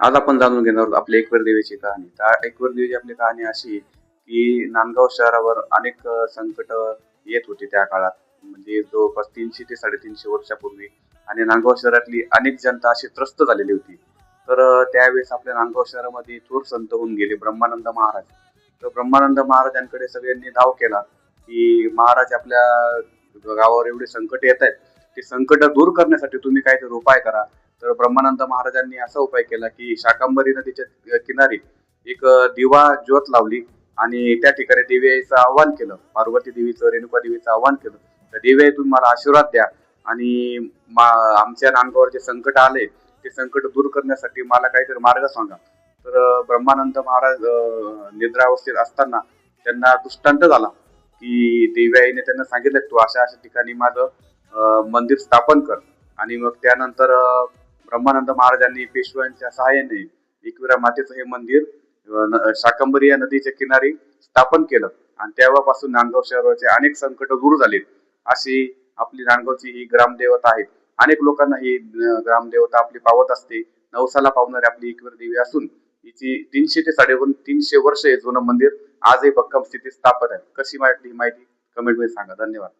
आज आपण जाणून घेणार आहोत आपल्या एकवीर देवीची कहाणी. त्या एकवीर देवीची आपली कहाणी अशी आहे की नांदगाव शहरावर अनेक संकट येत होती त्या काळात. म्हणजे जवळपास तीनशे ते साडेतीनशे वर्षापूर्वी आणि नांदगाव शहरातली अनेक जनता अशी त्रस्त झालेली होती. तर त्यावेळेस आपल्या नांदगाव शहरामध्ये थोर संत होऊन गेले ब्रह्मानंद महाराज. तर ब्रह्मानंद महाराजांकडे सगळ्यांनी धाव केला की महाराज आपल्या गावावर एवढे संकट येत आहेत. ते संकट दूर करण्यासाठी तुम्ही काहीतरी उपाय करा. तर ब्रह्मानंद महाराजांनी असा उपाय केला की शाकंभरी नदीच्या किनारी एक दिवा ज्योत लावली आणि त्या ठिकाणी देवीचं आव्हान केलं. पार्वती देवीचं रेणुका देवीचं आव्हान केलं. तर देवी तुम्ही मला आशीर्वाद द्या आणि मा- आमच्या नांदगावर जे संकट आले ते संकट दूर करण्यासाठी मला काहीतरी मार्ग सांगा. तर ब्रह्मानंद महाराज निद्रावस्थेत असताना त्यांना दृष्टांत झाला की देवी आईने त्यांना सांगितलं तू अशा अशा ठिकाणी माझं मंदिर स्थापन कर. आणि मग त्यानंतर ब्रह्मानंद महाराजांनी पेशव्यांच्या सहाय्याने एकविरा मातेचं हे मंदिर न- शाकंभरी या नदीच्या किनारी स्थापन केलं. आणि तेव्हापासून नांदगाव शहराचे अनेक संकट दूर झाले अशी आपली नांदगावची ही ग्रामदेवता आहे अनेक लोकांना ही ग्रामदेवता आपली पावत असते. नवसाला पावणारी आपली एकवीर देवी असून हिची तीनशे ते साडेहून तीनशे वर्ष हे जुनं मंदिर आजही भक्कम स्थितीत स्थापन आहे. कशी वाटली ही माहिती कमेंटमध्ये सांगा. धन्यवाद.